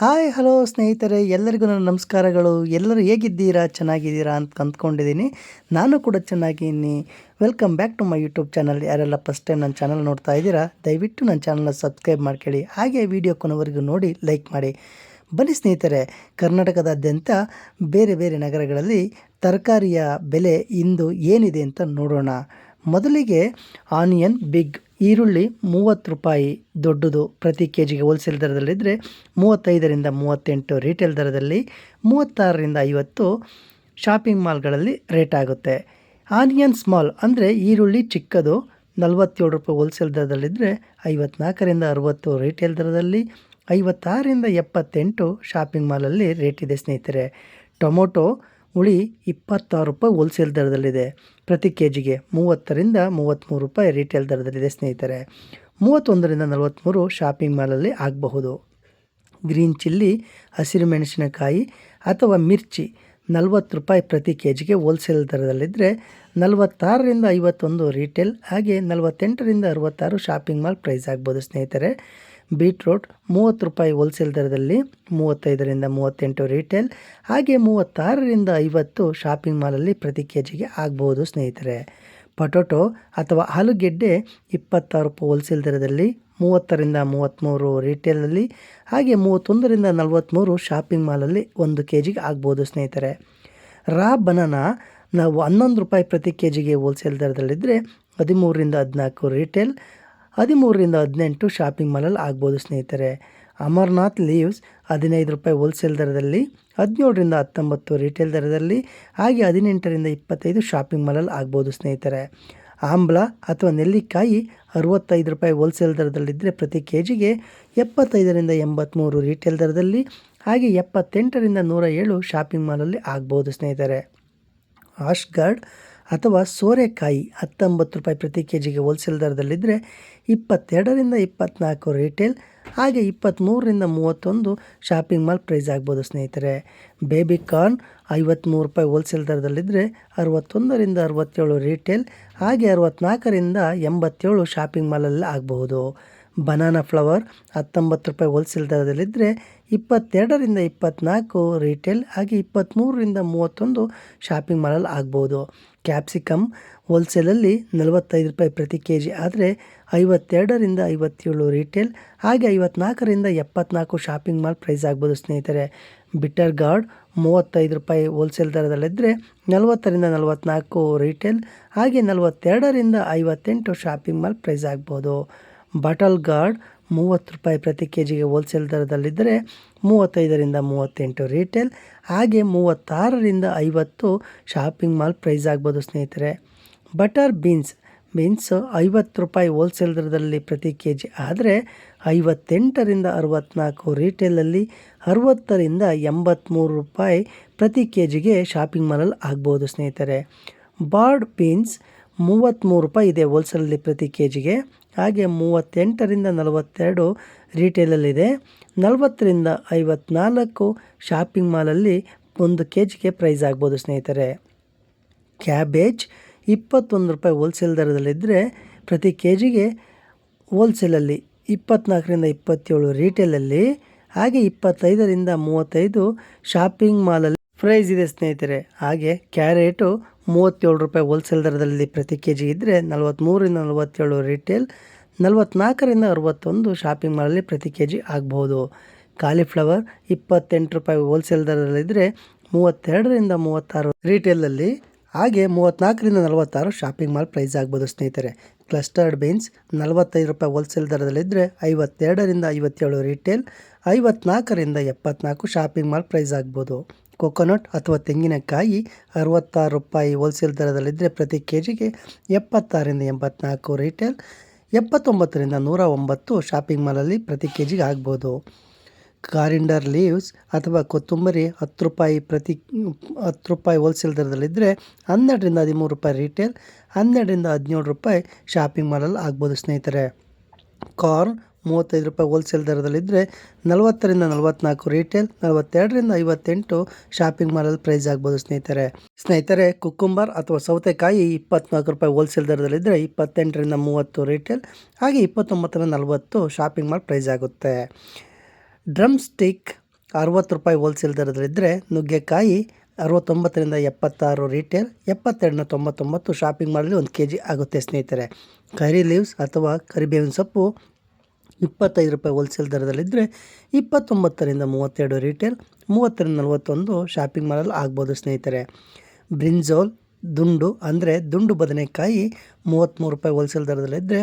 Hi, hello ಸ್ನೇಹಿತರೆ, ಎಲ್ಲರಿಗೂ ನನ್ನ ನಮಸ್ಕಾರಗಳು. ಎಲ್ಲರೂ ಹೇಗಿದ್ದೀರಾ? ಚೆನ್ನಾಗಿದ್ದೀರಾ ಅಂತ ಅಂದ್ಕೊಂಡಿದ್ದೀನಿ ನಾನು ಕೂಡ ಚೆನ್ನಾಗಿದ್ದೀನಿ. Welcome back to my YouTube channel ಯಾರೆಲ್ಲ ಫಸ್ಟ್ ಟೈಮ್ ನನ್ನ ಚಾನಲ್ ನೋಡ್ತಾ ಇದ್ದೀರಾ, ದಯವಿಟ್ಟು ನನ್ನ ಚಾನಲ್ನ ಸಬ್ಸ್ಕ್ರೈಬ್ ಮಾಡ್ಕೊಳ್ಳಿ. ಹಾಗೆ ವಿಡಿಯೋ ಕೊನೆವರೆಗೂ ನೋಡಿ ಲೈಕ್ ಮಾಡಿ. ಬನ್ನಿ ಸ್ನೇಹಿತರೆ, ಕರ್ನಾಟಕದಾದ್ಯಂತ ಬೇರೆ ಬೇರೆ ನಗರಗಳಲ್ಲಿ ತರಕಾರಿಯ ಬೆಲೆ ಇಂದು ಏನಿದೆ ಅಂತ ನೋಡೋಣ. ಮೊದಲಿಗೆ ಆನಿಯನ್, ಬಿಗ್ ಈರುಳ್ಳಿ ಮೂವತ್ತು ರೂಪಾಯಿ ದೊಡ್ಡದು ಪ್ರತಿ ಕೆ ಜಿಗೆ ಹೋಲ್ಸೇಲ್ ದರದಲ್ಲಿದ್ದರೆ ಮೂವತ್ತೈದರಿಂದ ಮೂವತ್ತೆಂಟು ರಿಟೇಲ್ ದರದಲ್ಲಿ ಮೂವತ್ತಾರರಿಂದ ಐವತ್ತು ಶಾಪಿಂಗ್ ಮಾಲ್ಗಳಲ್ಲಿ ರೇಟ್ ಆಗುತ್ತೆ. ಆನಿಯನ್ ಸ್ಮಾಲ್ ಅಂದರೆ ಈರುಳ್ಳಿ ಚಿಕ್ಕದು ನಲವತ್ತೇಳು ರೂಪಾಯಿ ಹೋಲ್ಸೇಲ್ ದರದಲ್ಲಿದ್ದರೆ ಐವತ್ನಾಲ್ಕರಿಂದ ಅರುವತ್ತು ರಿಟೇಲ್ ದರದಲ್ಲಿ ಐವತ್ತಾರರಿಂದ ಎಪ್ಪತ್ತೆಂಟು ಶಾಪಿಂಗ್ ಮಾಲಲ್ಲಿ ರೇಟ್ ಇದೆ ಸ್ನೇಹಿತರೆ. ಟೊಮೊಟೊ ಹುಳಿ ಇಪ್ಪತ್ತಾರು ರೂಪಾಯಿ ಹೋಲ್ಸೇಲ್ ದರದಲ್ಲಿದೆ. ಪ್ರತಿ ಕೆ ಜಿಗೆ ಮೂವತ್ತರಿಂದ ಮೂವತ್ತ್ಮೂರು ರೂಪಾಯಿ ರಿಟೇಲ್ ದರದಲ್ಲಿದೆ ಸ್ನೇಹಿತರೆ. ಮೂವತ್ತೊಂದರಿಂದ ನಲವತ್ತ್ಮೂರು ಶಾಪಿಂಗ್ ಮಾಲಲ್ಲಿ ಆಗಬಹುದು. ಗ್ರೀನ್ ಚಿಲ್ಲಿ ಹಸಿರು ಮೆಣಸಿನಕಾಯಿ ಅಥವಾ ಮಿರ್ಚಿ ನಲವತ್ತು ರೂಪಾಯಿ ಪ್ರತಿ ಕೆ ಜಿಗೆ ಹೋಲ್ಸೇಲ್ ದರದಲ್ಲಿದ್ದರೆ ನಲವತ್ತಾರರಿಂದ ಐವತ್ತೊಂದು ರಿಟೇಲ್ ಹಾಗೆ ನಲವತ್ತೆಂಟರಿಂದ ಅರವತ್ತಾರು ಶಾಪಿಂಗ್ ಮಾಲ್ ಪ್ರೈಸ್ ಆಗ್ಬೋದು ಸ್ನೇಹಿತರೆ. ಬೀಟ್ರೋಟ್ ಮೂವತ್ತು ರೂಪಾಯಿ ಹೋಲ್ಸೇಲ್ ದರದಲ್ಲಿ ಮೂವತ್ತೈದರಿಂದ ಮೂವತ್ತೆಂಟು ರಿಟೇಲ್ ಹಾಗೆ ಮೂವತ್ತಾರರಿಂದ ಐವತ್ತು ಶಾಪಿಂಗ್ ಮಾಲಲ್ಲಿ ಪ್ರತಿ ಕೆ ಜಿಗೆ ಆಗ್ಬೋದು ಸ್ನೇಹಿತರೆ. ಪೊಟೊಟೊ ಅಥವಾ ಆಲೂಗೆಡ್ಡೆ ಇಪ್ಪತ್ತಾರು ರೂಪಾಯಿ ಹೋಲ್ಸೇಲ್ ದರದಲ್ಲಿ ಮೂವತ್ತರಿಂದ ಮೂವತ್ತ್ಮೂರು ರಿಟೇಲಲ್ಲಿ ಹಾಗೆ ಮೂವತ್ತೊಂದರಿಂದ ನಲವತ್ತ್ಮೂರು ಶಾಪಿಂಗ್ ಮಾಲಲ್ಲಿ ಒಂದು ಕೆ ಜಿಗೆ ಆಗ್ಬೋದು ಸ್ನೇಹಿತರೆ. ರಾ ಬನಾನಾ ನಾವು ಹನ್ನೊಂದು ರೂಪಾಯಿ ಪ್ರತಿ ಕೆ ಜಿಗೆ ಹೋಲ್ಸೇಲ್ ದರದಲ್ಲಿದ್ದರೆ ಹದಿಮೂರರಿಂದ ಹದಿನಾಲ್ಕು ರಿಟೇಲ್ ಹದಿಮೂರರಿಂದ ಹದಿನೆಂಟು ಶಾಪಿಂಗ್ ಮಾಲಲ್ಲಿ ಆಗ್ಬೋದು ಸ್ನೇಹಿತರೆ. ಅಮರ್ನಾಥ್ ಲೀವ್ಸ್ ಹದಿನೈದು ರೂಪಾಯಿ ಹೋಲ್ಸೇಲ್ ದರದಲ್ಲಿ, ಹದಿನೇಳರಿಂದ ಹತ್ತೊಂಬತ್ತು ರಿಟೇಲ್ ದರದಲ್ಲಿ, ಹಾಗೆ ಹದಿನೆಂಟರಿಂದ ಇಪ್ಪತ್ತೈದು ಶಾಪಿಂಗ್ ಮಾಲಲ್ಲಿ ಆಗ್ಬೋದು ಸ್ನೇಹಿತರೆ. ಆಂಬ್ಲ ಅಥವಾ ನೆಲ್ಲಿಕಾಯಿ ಅರುವತ್ತೈದು ರೂಪಾಯಿ ಹೋಲ್ಸೇಲ್ ದರದಲ್ಲಿದ್ದರೆ ಪ್ರತಿ ಕೆ ಜಿಗೆ ಎಪ್ಪತ್ತೈದರಿಂದ ಎಂಬತ್ತ್ಮೂರು ರಿಟೇಲ್ ದರದಲ್ಲಿ, ಹಾಗೆ ಎಪ್ಪತ್ತೆಂಟರಿಂದ ನೂರ ಏಳು ಶಾಪಿಂಗ್ ಮಾಲಲ್ಲಿ ಆಗ್ಬೋದು ಸ್ನೇಹಿತರೆ. ಆಶ್ಗಾರ್ಡ್ ಅಥವಾ ಸೋರೆಕಾಯಿ ಹತ್ತೊಂಬತ್ತು ರೂಪಾಯಿ ಪ್ರತಿ ಕೆ ಜಿಗೆ ಹೋಲ್ಸೇಲ್ ದರದಲ್ಲಿದ್ದರೆ ಇಪ್ಪತ್ತೆರಡರಿಂದ ಇಪ್ಪತ್ತ್ನಾಲ್ಕು ರಿಟೇಲ್ ಹಾಗೆ ಇಪ್ಪತ್ತ್ಮೂರರಿಂದ ಮೂವತ್ತೊಂದು ಶಾಪಿಂಗ್ ಮಾಲ್ ಪ್ರೈಸ್ ಆಗ್ಬೋದು ಸ್ನೇಹಿತರೆ. ಬೇಬಿ ಕಾರ್ನ್ ಐವತ್ತ್ಮೂರು ರೂಪಾಯಿ ಹೋಲ್ಸೇಲ್ ದರದಲ್ಲಿದ್ದರೆ ಅರವತ್ತೊಂದರಿಂದ ಅರವತ್ತೇಳು ರಿಟೇಲ್ ಹಾಗೆ ಅರವತ್ತ್ನಾಲ್ಕರಿಂದ ಎಂಬತ್ತೇಳು ಶಾಪಿಂಗ್ ಮಾಲಲ್ಲಿ ಆಗಬಹುದು. ಬನಾನಾ ಫ್ಲವರ್ ಹತ್ತೊಂಬತ್ತು ರೂಪಾಯಿ ಹೋಲ್ಸೇಲ್ ದರದಲ್ಲಿದ್ದರೆ ಇಪ್ಪತ್ತೆರಡರಿಂದ ಇಪ್ಪತ್ತ್ನಾಲ್ಕು ರಿಟೇಲ್ ಹಾಗೆ ಇಪ್ಪತ್ತ್ಮೂರರಿಂದ ಮೂವತ್ತೊಂದು ಶಾಪಿಂಗ್ ಮಾಲಲ್ಲಿ ಆಗ್ಬೋದು. ಕ್ಯಾಪ್ಸಿಕಮ್ ಹೋಲ್ಸೇಲಲ್ಲಿ ನಲವತ್ತೈದು ರೂಪಾಯಿ ಪ್ರತಿ ಕೆ ಜಿ ಆದರೆ ಐವತ್ತೆರಡರಿಂದ ಐವತ್ತೇಳು ರಿಟೇಲ್ ಹಾಗೆ ಐವತ್ನಾಲ್ಕರಿಂದ ಎಪ್ಪತ್ನಾಲ್ಕು ಶಾಪಿಂಗ್ ಮಾಲ್ ಪ್ರೈಸ್ ಆಗ್ಬೋದು ಸ್ನೇಹಿತರೆ. ಬಿಟರ್ ಗಾರ್ಡ್ ಮೂವತ್ತೈದು ರೂಪಾಯಿ ಹೋಲ್ಸೇಲ್ ದರದಲ್ಲಿದ್ದರೆ ನಲವತ್ತರಿಂದ ನಲವತ್ತ್ನಾಲ್ಕು ರಿಟೇಲ್ ಹಾಗೆ ನಲವತ್ತೆರಡರಿಂದ ಐವತ್ತೆಂಟು ಶಾಪಿಂಗ್ ಮಾಲ್ ಪ್ರೈಸ್ ಆಗ್ಬೋದು. ಬಟಲ್ ಗಾರ್ಡ್ ಮೂವತ್ತು ರೂಪಾಯಿ ಪ್ರತಿ ಕೆ ಜಿಗೆ ಹೋಲ್ಸೇಲ್ ದರದಲ್ಲಿದ್ದರೆ ಮೂವತ್ತೈದರಿಂದ ಮೂವತ್ತೆಂಟು ರಿಟೇಲ್ ಹಾಗೆ ಮೂವತ್ತಾರರಿಂದ ಐವತ್ತು ಶಾಪಿಂಗ್ ಮಾಲ್ ಪ್ರೈಸ್ ಆಗ್ಬೋದು ಸ್ನೇಹಿತರೆ. ಬಟರ್ ಬೀನ್ಸ್ ಬೀನ್ಸ್ ಐವತ್ತು ರೂಪಾಯಿ ಹೋಲ್ಸೇಲ್ ದರದಲ್ಲಿ ಪ್ರತಿ ಕೆ ಜಿ ಆದರೆ ಐವತ್ತೆಂಟರಿಂದ ಅರವತ್ತ್ನಾಲ್ಕು ರಿಟೇಲಲ್ಲಿ ಅರವತ್ತರಿಂದ ಎಂಬತ್ತ್ಮೂರು ರೂಪಾಯಿ ಪ್ರತಿ ಕೆ ಜಿಗೆ ಶಾಪಿಂಗ್ ಮಾಲಲ್ಲಿ ಆಗ್ಬೋದು ಸ್ನೇಹಿತರೆ. ಬಾರ್ಡ್ ಬೀನ್ಸ್ ಮೂವತ್ತ್ಮೂರು ರೂಪಾಯಿ ಇದೆ ಹೋಲ್ಸೇಲಲ್ಲಿ ಪ್ರತಿ ಕೆ ಜಿಗೆ ಹಾಗೆ ಮೂವತ್ತೆಂಟರಿಂದ ನಲವತ್ತೆರಡು ರೀಟೇಲಲ್ಲಿದೆ ನಲವತ್ತರಿಂದ ಐವತ್ನಾಲ್ಕು ಶಾಪಿಂಗ್ ಮಾಲಲ್ಲಿ ಒಂದು ಕೆ ಜಿಗೆ ಪ್ರೈಸ್ ಆಗ್ಬೋದು ಸ್ನೇಹಿತರೆ. ಕ್ಯಾಬೇಜ್ ಇಪ್ಪತ್ತೊಂದು ರೂಪಾಯಿ ಹೋಲ್ಸೇಲ್ ದರದಲ್ಲಿದ್ದರೆ ಪ್ರತಿ ಕೆ ಜಿಗೆ ಹೋಲ್ಸೇಲಲ್ಲಿ ಇಪ್ಪತ್ನಾಲ್ಕರಿಂದ ಇಪ್ಪತ್ತೇಳು ರೀಟೇಲಲ್ಲಿ ಹಾಗೆ ಇಪ್ಪತ್ತೈದರಿಂದ ಮೂವತ್ತೈದು ಶಾಪಿಂಗ್ ಮಾಲಲ್ಲಿ ಪ್ರೈಸ್ ಇದೆ ಸ್ನೇಹಿತರೆ. ಹಾಗೆ ಕ್ಯಾರೆಟು ಮೂವತ್ತೇಳು ರೂಪಾಯಿ ಹೋಲ್ಸೇಲ್ ದರದಲ್ಲಿ ಪ್ರತಿ ಕೆ ಜಿ ಇದ್ದರೆ ನಲವತ್ತ್ಮೂರಿಂದ ನಲವತ್ತೇಳು ರಿಟೇಲ್ ನಲವತ್ತ್ನಾಲ್ಕರಿಂದ ಅರವತ್ತೊಂದು ಶಾಪಿಂಗ್ ಮಾಲಲ್ಲಿ ಪ್ರತಿ ಕೆ ಜಿ ಆಗ್ಬೋದು. ಕಾಲಿಫ್ಲವರ್ ಇಪ್ಪತ್ತೆಂಟು ರೂಪಾಯಿ ಹೋಲ್ಸೇಲ್ ದರದಲ್ಲಿದ್ದರೆ ಮೂವತ್ತೆರಡರಿಂದ ಮೂವತ್ತಾರು ರಿಟೇಲಲ್ಲಿ ಹಾಗೆ ಮೂವತ್ತ್ನಾಲ್ಕರಿಂದ ನಲವತ್ತಾರು ಶಾಪಿಂಗ್ ಮಾಲ್ ಪ್ರೈಸ್ ಆಗ್ಬೋದು ಸ್ನೇಹಿತರೆ. ಕ್ಲಸ್ಟರ್ಡ್ ಬೀನ್ಸ್ ನಲವತ್ತೈದು ರೂಪಾಯಿ ಹೋಲ್ಸೇಲ್ ದರದಲ್ಲಿದ್ದರೆ ಐವತ್ತೆರಡರಿಂದ ಐವತ್ತೇಳು ರಿಟೇಲ್ ಐವತ್ನಾಲ್ಕರಿಂದ ಎಪ್ಪತ್ನಾಲ್ಕು ಶಾಪಿಂಗ್ ಮಾಲ್ ಪ್ರೈಸ್ ಆಗ್ಬೋದು. ಕೊಕೊನಟ್ ಅಥವಾ ತೆಂಗಿನಕಾಯಿ ಅರವತ್ತಾರು ರೂಪಾಯಿ ಹೋಲ್ಸೇಲ್ ದರದಲ್ಲಿದ್ದರೆ ಪ್ರತಿ ಕೆ ಜಿಗೆ ಎಪ್ಪತ್ತಾರರಿಂದ ಎಂಬತ್ನಾಲ್ಕು ರಿಟೇಲ್ ಎಪ್ಪತ್ತೊಂಬತ್ತರಿಂದ ನೂರ ಒಂಬತ್ತು ಶಾಪಿಂಗ್ ಮಾಲಲ್ಲಿ ಪ್ರತಿ ಕೆ ಜಿಗೆ ಆಗ್ಬೋದು. ಕಾರಿಂಡರ್ ಲೀವ್ಸ್ ಅಥವಾ ಕೊತ್ತಂಬರಿ ಹತ್ತು ರೂಪಾಯಿ ಪ್ರತಿ, ಹತ್ತು ರೂಪಾಯಿ ಹೋಲ್ಸೇಲ್ ದರದಲ್ಲಿದ್ದರೆ ಹನ್ನೆರಡರಿಂದ ಹದಿಮೂರು ರೂಪಾಯಿ ರಿಟೇಲ್ ಹನ್ನೆರಡರಿಂದ ಹದಿನೇಳು ರೂಪಾಯಿ ಶಾಪಿಂಗ್ ಮಾಲಲ್ಲಿ ಆಗ್ಬೋದು ಸ್ನೇಹಿತರೆ. ಕಾರ್ನ್ ಮೂವತ್ತೈದು ರೂಪಾಯಿ ಹೋಲ್ಸೇಲ್ ದರದಲ್ಲಿದ್ದರೆ ನಲವತ್ತರಿಂದ ನಲವತ್ತ್ನಾಲ್ಕು ರಿಟೇಲ್ ನಲವತ್ತೆರಡರಿಂದ ಐವತ್ತೆಂಟು ಶಾಪಿಂಗ್ ಮಾಲಲ್ಲಿ ಪ್ರೈಸ್ ಆಗ್ಬೋದು ಸ್ನೇಹಿತರೆ. ಸ್ನೇಹಿತರೆ, ಕುಕ್ಕುಂಬರ್ ಅಥವಾ ಸೌತೆಕಾಯಿ ಇಪ್ಪತ್ನಾಲ್ಕು ರೂಪಾಯಿ ಹೋಲ್ಸೇಲ್ ದರದಲ್ಲಿದ್ದರೆ ಇಪ್ಪತ್ತೆಂಟರಿಂದ ಮೂವತ್ತು ರಿಟೇಲ್ ಹಾಗೆ ಇಪ್ಪತ್ತೊಂಬತ್ತರಿಂದ ನಲವತ್ತು ಶಾಪಿಂಗ್ ಮಾಲ್ ಪ್ರೈಸ್ ಆಗುತ್ತೆ. ಡ್ರಮ್ ಸ್ಟಿಕ್ ಅರವತ್ತು ರೂಪಾಯಿ ಹೋಲ್ಸೇಲ್ ದರದಲ್ಲಿದ್ದರೆ ನುಗ್ಗೆಕಾಯಿ ಅರವತ್ತೊಂಬತ್ತರಿಂದ ಎಪ್ಪತ್ತಾರು ರಿಟೇಲ್ ಎಪ್ಪತ್ತೆರಡನ್ನ ತೊಂಬತ್ತೊಂಬತ್ತು ಶಾಪಿಂಗ್ ಮಾಲಲ್ಲಿ ಒಂದು ಕೆ ಜಿ ಆಗುತ್ತೆ ಸ್ನೇಹಿತರೆ. ಕರಿ ಲೀವ್ಸ್ ಅಥವಾ ಕರಿಬೇವಿನ ಸೊಪ್ಪು ಇಪ್ಪತ್ತೈದು ರೂಪಾಯಿ ಹೋಲ್ಸೇಲ್ ದರದಲ್ಲಿದ್ದರೆ ಇಪ್ಪತ್ತೊಂಬತ್ತರಿಂದ ಮೂವತ್ತೆರಡು ರಿಟೇಲ್ ಮೂವತ್ತರಿಂದ ನಲವತ್ತೊಂದು ಶಾಪಿಂಗ್ ಮಾಲಲ್ಲಿ ಆಗ್ಬೋದು ಸ್ನೇಹಿತರೆ. ಬ್ರಿಂಜೋಲ್, ದುಂಡು ಅಂದರೆ ದುಂಡು ಬದನೆಕಾಯಿ ಮೂವತ್ತ್ಮೂರು ರೂಪಾಯಿ ಹೋಲ್ಸೇಲ್ ದರದಲ್ಲಿದ್ದರೆ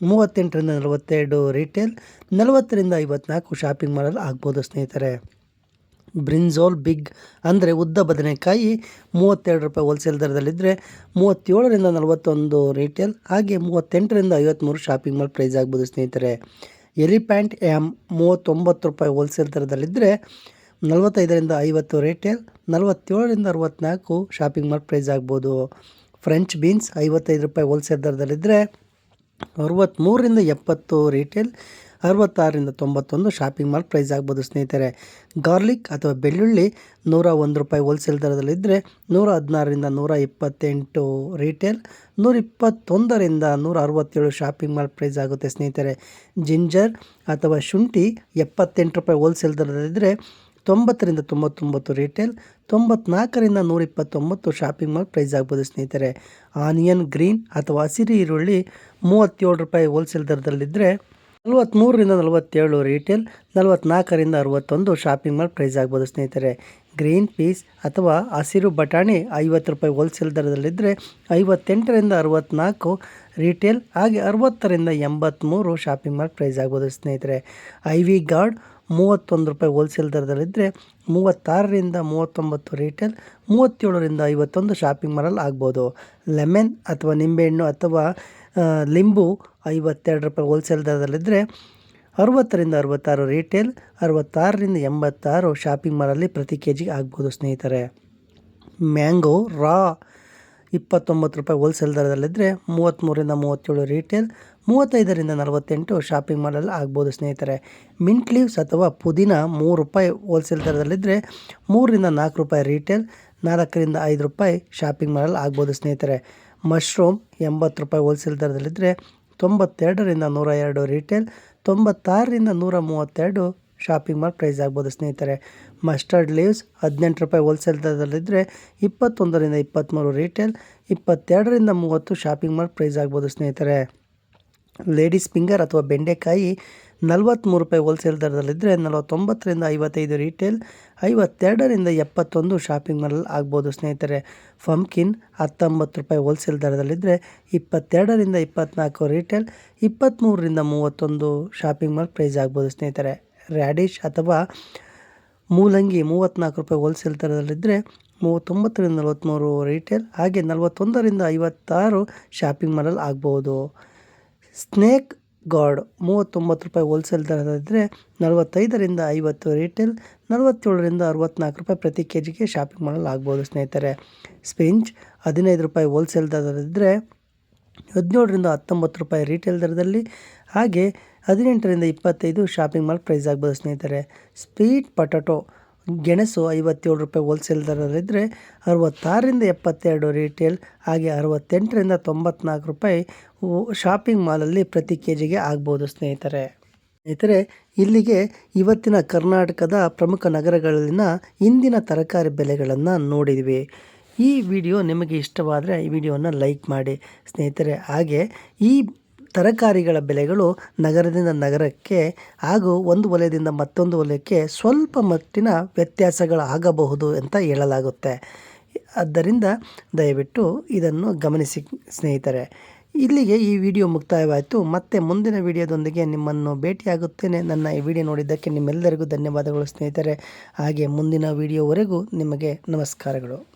ಮೂವತ್ತೆಂಟರಿಂದ ನಲವತ್ತೆರಡು ರಿಟೇಲ್ ನಲವತ್ತರಿಂದ ಐವತ್ನಾಲ್ಕು ಶಾಪಿಂಗ್ ಮಾಡಲು ಆಗ್ಬೋದು ಸ್ನೇಹಿತರೆ. ಬ್ರಿಂಜೋಲ್ ಬಿಗ್ ಅಂದರೆ ಉದ್ದ ಬದನೆಕಾಯಿ ಮೂವತ್ತೆರಡು ರೂಪಾಯಿ ಹೋಲ್ಸೇಲ್ ದರದಲ್ಲಿದ್ದರೆ ಮೂವತ್ತೇಳರಿಂದ ನಲವತ್ತೊಂದು ರಿಟೇಲ್ ಹಾಗೆ ಮೂವತ್ತೆಂಟರಿಂದ ಐವತ್ತ್ಮೂರು ಶಾಪಿಂಗ್ ಮಾಲ್ ಪ್ರೈಸ್ ಆಗ್ಬೋದು ಸ್ನೇಹಿತರೆ. ಎಲಿಪ್ಯಾಂಟ್ ಆ್ಯಮ್ ಮೂವತ್ತೊಂಬತ್ತು ರೂಪಾಯಿ ಹೋಲ್ಸೇಲ್ ದರದಲ್ಲಿದ್ದರೆ ನಲವತ್ತೈದರಿಂದ ಐವತ್ತು ರಿಟೇಲ್ ನಲವತ್ತೇಳರಿಂದ ಅರವತ್ತ್ನಾಲ್ಕು ಶಾಪಿಂಗ್ ಮಾಲ್ ಪ್ರೈಸ್ ಆಗ್ಬೋದು. ಫ್ರೆಂಚ್ ಬೀನ್ಸ್ ಐವತ್ತೈದು ರೂಪಾಯಿ ಹೋಲ್ಸೇಲ್ ದರದಲ್ಲಿದ್ದರೆ ಅರವತ್ತ್ಮೂರರಿಂದ ಎಪ್ಪತ್ತು ರಿಟೇಲ್ ಅರವತ್ತಾರರಿಂದ ತೊಂಬತ್ತೊಂದು ಶಾಪಿಂಗ್ ಮಾಲ್ ಪ್ರೈಸ್ ಆಗ್ಬೋದು ಸ್ನೇಹಿತರೆ. ಗಾರ್ಲಿಕ್ ಅಥವಾ ಬೆಳ್ಳುಳ್ಳಿ ನೂರ ಒಂದು ರೂಪಾಯಿ ಹೋಲ್ಸೇಲ್ ದರದಲ್ಲಿದ್ದರೆ ನೂರ ಹದಿನಾರರಿಂದ ನೂರ ಇಪ್ಪತ್ತೆಂಟು ರಿಟೇಲ್ ನೂರ ಇಪ್ಪತ್ತೊಂದರಿಂದ ನೂರ ಅರವತ್ತೇಳು ಶಾಪಿಂಗ್ ಮಾಲ್ ಪ್ರೈಸ್ ಆಗುತ್ತೆ ಸ್ನೇಹಿತರೆ. ಜಿಂಜರ್ ಅಥವಾ ಶುಂಠಿ ಎಪ್ಪತ್ತೆಂಟು ರೂಪಾಯಿ ಹೋಲ್ಸೇಲ್ ದರದಲ್ಲಿದ್ದರೆ ತೊಂಬತ್ತರಿಂದ ತೊಂಬತ್ತೊಂಬತ್ತು ರಿಟೇಲ್ ತೊಂಬತ್ನಾಲ್ಕರಿಂದ ನೂರ ಇಪ್ಪತ್ತೊಂಬತ್ತು ಶಾಪಿಂಗ್ ಮಾಲ್ ಪ್ರೈಸ್ ಆಗ್ಬೋದು ಸ್ನೇಹಿತರೆ. ಆನಿಯನ್ ಗ್ರೀನ್ ಅಥವಾ ಹಸಿರು ಈರುಳ್ಳಿ ಮೂವತ್ತೇಳು ರೂಪಾಯಿ ಹೋಲ್ಸೇಲ್ ದರದಲ್ಲಿದ್ದರೆ ನಲವತ್ತ್ಮೂರರಿಂದ ನಲವತ್ತೇಳು ರಿಟೇಲ್ ನಲವತ್ತ್ನಾಲ್ಕರಿಂದ ಅರವತ್ತೊಂದು ಶಾಪಿಂಗ್ ಮಾಲ್ ಪ್ರೈಸ್ ಆಗ್ಬೋದು ಸ್ನೇಹಿತರೆ. ಗ್ರೀನ್ ಪೀಸ್ ಅಥವಾ ಹಸಿರು ಬಟಾಣಿ ಐವತ್ತು ರೂಪಾಯಿ ಹೋಲ್ಸೇಲ್ ದರದಲ್ಲಿದ್ದರೆ ಐವತ್ತೆಂಟರಿಂದ ಅರವತ್ತ್ನಾಲ್ಕು ರಿಟೇಲ್ ಹಾಗೆ ಅರವತ್ತರಿಂದ ಎಂಬತ್ತ್ಮೂರು ಶಾಪಿಂಗ್ ಮಾಲ್ ಪ್ರೈಸ್ ಆಗ್ಬೋದು ಸ್ನೇಹಿತರೆ. ಐ ವಿ ಗಾರ್ಡ್ ಮೂವತ್ತೊಂದು ರೂಪಾಯಿ ಹೋಲ್ಸೇಲ್ ದರದಲ್ಲಿದ್ದರೆ ಮೂವತ್ತಾರರಿಂದ ಮೂವತ್ತೊಂಬತ್ತು ರಿಟೇಲ್ ಮೂವತ್ತೇಳರಿಂದ ಐವತ್ತೊಂದು ಶಾಪಿಂಗ್ ಮಾಲಲ್ಲಿ ಆಗ್ಬೋದು. ಲೆಮನ್ ಅಥವಾ ನಿಂಬೆಹಣ್ಣು ಅಥವಾ ಲಿಂಬು ಐವತ್ತೆರಡು ರೂಪಾಯಿ ಹೋಲ್ಸೇಲ್ ದರದಲ್ಲಿದ್ದರೆ ಅರವತ್ತರಿಂದ ಅರವತ್ತಾರು ರಿಟೇಲ್ ಅರವತ್ತಾರರಿಂದ ಎಂಬತ್ತಾರು ಶಾಪಿಂಗ್ ಮಾಲಲ್ಲಿ ಪ್ರತಿ ಕೆ ಜಿಗೆ ಆಗ್ಬೋದು ಸ್ನೇಹಿತರೆ. ಮ್ಯಾಂಗೋ ರಾ ಇಪ್ಪತ್ತೊಂಬತ್ತು ರೂಪಾಯಿ ಹೋಲ್ಸೇಲ್ ದರದಲ್ಲಿದ್ದರೆ ಮೂವತ್ತ್ಮೂರಿಂದ ಮೂವತ್ತೇಳು ರಿಟೇಲ್ ಮೂವತ್ತೈದರಿಂದ ನಲವತ್ತೆಂಟು ಶಾಪಿಂಗ್ ಮಾಲಲ್ಲಿ ಆಗ್ಬೋದು ಸ್ನೇಹಿತರೆ. ಮಿಂಟ್ ಲೀವ್ಸ್ ಅಥವಾ ಪುದೀನ ಮೂರು ರೂಪಾಯಿ ಹೋಲ್ಸೇಲ್ ದರದಲ್ಲಿದ್ದರೆ ಮೂರರಿಂದ ನಾಲ್ಕು ರೂಪಾಯಿ ರಿಟೇಲ್ ನಾಲ್ಕರಿಂದ ಐದು ರೂಪಾಯಿ ಶಾಪಿಂಗ್ ಮಾಲಲ್ಲಿ ಆಗ್ಬೋದು ಸ್ನೇಹಿತರೆ. ಮಶ್ರೂಮ್ ಎಂಬತ್ತು ರೂಪಾಯಿ ಹೋಲ್ಸೇಲ್ ದರದಲ್ಲಿದ್ದರೆ ತೊಂಬತ್ತೆರಡರಿಂದ ನೂರ ಎರಡು ರಿಟೇಲ್ ತೊಂಬತ್ತಾರರಿಂದ ನೂರ ಮೂವತ್ತೆರಡು ಶಾಪಿಂಗ್ ಮಾಲ್ ಪ್ರೈಸ್ ಆಗ್ಬೋದು ಸ್ನೇಹಿತರೆ. ಮಸ್ಟರ್ಡ್ ಲೀವ್ಸ್ ಹದಿನೆಂಟು ರೂಪಾಯಿ ಹೋಲ್ಸೇಲ್ ದರದಲ್ಲಿದ್ದರೆ ಇಪ್ಪತ್ತೊಂದರಿಂದ ಇಪ್ಪತ್ತ್ಮೂರು ರಿಟೇಲ್ ಇಪ್ಪತ್ತೆರಡರಿಂದ ಮೂವತ್ತು ಶಾಪಿಂಗ್ ಮಾಲ್ ಪ್ರೈಸ್ ಆಗ್ಬೋದು ಸ್ನೇಹಿತರೆ. ಲೇಡೀಸ್ ಫಿಂಗರ್ ಅಥವಾ ಬೆಂಡೆಕಾಯಿ ನಲ್ವತ್ತ್ಮೂರು ರೂಪಾಯಿ ಹೋಲ್ಸೇಲ್ ದರದಲ್ಲಿದ್ದರೆ ನಲವತ್ತೊಂಬತ್ತರಿಂದ ಐವತ್ತೈದು ರಿಟೇಲ್ ಐವತ್ತೆರಡರಿಂದ ಎಪ್ಪತ್ತೊಂದು ಶಾಪಿಂಗ್ ಮಾಲ್ ಆಗ್ಬೋದು ಸ್ನೇಹಿತರೆ. ಫಂಕಿನ್ ಹತ್ತೊಂಬತ್ತು ರೂಪಾಯಿ ಹೋಲ್ಸೇಲ್ ದರದಲ್ಲಿದ್ದರೆ ಇಪ್ಪತ್ತೆರಡರಿಂದ ಇಪ್ಪತ್ತ್ನಾಲ್ಕು ರಿಟೇಲ್ ಇಪ್ಪತ್ತ್ಮೂರರಿಂದ ಮೂವತ್ತೊಂದು ಶಾಪಿಂಗ್ ಮಾಲ್ ಪ್ರೈಸ್ ಆಗ್ಬೋದು ಸ್ನೇಹಿತರೆ. ರ್ಯಾಡಿಶ್ ಅಥವಾ ಮೂಲಂಗಿ ಮೂವತ್ತ್ನಾಲ್ಕು ರೂಪಾಯಿ ಹೋಲ್ಸೇಲ್ ದರದಲ್ಲಿದ್ದರೆ ಮೂವತ್ತೊಂಬತ್ತರಿಂದ ನಲವತ್ತ್ಮೂರು ರಿಟೇಲ್ ಹಾಗೆ ನಲವತ್ತೊಂದರಿಂದ ಐವತ್ತಾರು ಶಾಪಿಂಗ್ ಮಾಲಲ್ಲಿ ಆಗ್ಬೋದು. ಸ್ನೇಕ್ ಗಾರ್ಡ್ ಮೂವತ್ತೊಂಬತ್ತು ರೂಪಾಯಿ ಹೋಲ್ಸೇಲ್ ದರದಲ್ಲಿದ್ದರೆ ನಲವತ್ತೈದರಿಂದ ಐವತ್ತು ರಿಟೇಲ್ ನಲವತ್ತೇಳರಿಂದ ಅರವತ್ತ್ನಾಲ್ಕು ರೂಪಾಯಿ ಪ್ರತಿ ಕೆ ಜಿಗೆ ಶಾಪಿಂಗ್ ಮಾಡಲು ಆಗ್ಬೋದು ಸ್ನೇಹಿತರೆ. ಸ್ಪಿಂಚ್ ಹದಿನೈದು ರೂಪಾಯಿ ಹೋಲ್ಸೇಲ್ ದರದಲ್ಲಿದ್ದರೆ ಹದಿನೇಳರಿಂದ ಹತ್ತೊಂಬತ್ತು ರೂಪಾಯಿ ರಿಟೇಲ್ ದರದಲ್ಲಿ, ಹಾಗೆ ಹದಿನೆಂಟರಿಂದ ಇಪ್ಪತ್ತೈದು ಶಾಪಿಂಗ್ ಮಾಲ್ ಪ್ರೈಸ್ ಆಗ್ಬೋದು ಸ್ನೇಹಿತರೆ. ಸ್ವೀಟ್ ಪೊಟ್ಯಾಟೊ ಗೆಣಸು ಐವತ್ತೇಳು ರೂಪಾಯಿ ಹೋಲ್ಸೇಲ್ ದರದಲ್ಲಿದ್ದರೆ ಅರವತ್ತಾರರಿಂದ ಎಪ್ಪತ್ತೆರಡು ರಿಟೇಲ್ ಹಾಗೆ ಅರವತ್ತೆಂಟರಿಂದ ತೊಂಬತ್ನಾಲ್ಕು ರೂಪಾಯಿ ಶಾಪಿಂಗ್ ಮಾಲಲ್ಲಿ ಪ್ರತಿ ಕೆ ಜಿಗೆ ಆಗ್ಬೋದು ಸ್ನೇಹಿತರೆ. ಸ್ನೇಹಿತರೆ, ಇಲ್ಲಿಗೆ ಇವತ್ತಿನ ಕರ್ನಾಟಕದ ಪ್ರಮುಖ ನಗರಗಳಲ್ಲಿನ ಇಂದಿನ ತರಕಾರಿ ಬೆಲೆಗಳನ್ನು ನೋಡಿದ್ವಿ. ಈ ವಿಡಿಯೋ ನಿಮಗೆ ಇಷ್ಟವಾದರೆ ಈ ವಿಡಿಯೋನ ಲೈಕ್ ಮಾಡಿ ಸ್ನೇಹಿತರೆ. ಹಾಗೆ ಈ ತರಕಾರಿಗಳ ಬೆಲೆಗಳು ನಗರದಿಂದ ನಗರಕ್ಕೆ ಹಾಗೂ ಒಂದು ವಲಯದಿಂದ ಮತ್ತೊಂದು ವಲಯಕ್ಕೆ ಸ್ವಲ್ಪ ಮಟ್ಟಿನ ವ್ಯತ್ಯಾಸಗಳಾಗಬಹುದು ಅಂತ ಹೇಳಲಾಗುತ್ತೆ. ಆದ್ದರಿಂದ ದಯವಿಟ್ಟು ಇದನ್ನು ಗಮನಿಸಿ ಸ್ನೇಹಿತರೆ. ಇಲ್ಲಿಗೆ ಈ ವಿಡಿಯೋ ಮುಕ್ತಾಯವಾಯಿತು. ಮತ್ತೆ ಮುಂದಿನ ವಿಡಿಯೋದೊಂದಿಗೆ ನಿಮ್ಮನ್ನು ಭೇಟಿಯಾಗುತ್ತೇನೆ. ನನ್ನ ಈ ವಿಡಿಯೋ ನೋಡಿದ್ದಕ್ಕೆ ನಿಮ್ಮೆಲ್ಲರಿಗೂ ಧನ್ಯವಾದಗಳು ಸ್ನೇಹಿತರೆ. ಹಾಗೆ ಮುಂದಿನ ವಿಡಿಯೋವರೆಗೂ ನಿಮಗೆ ನಮಸ್ಕಾರಗಳು.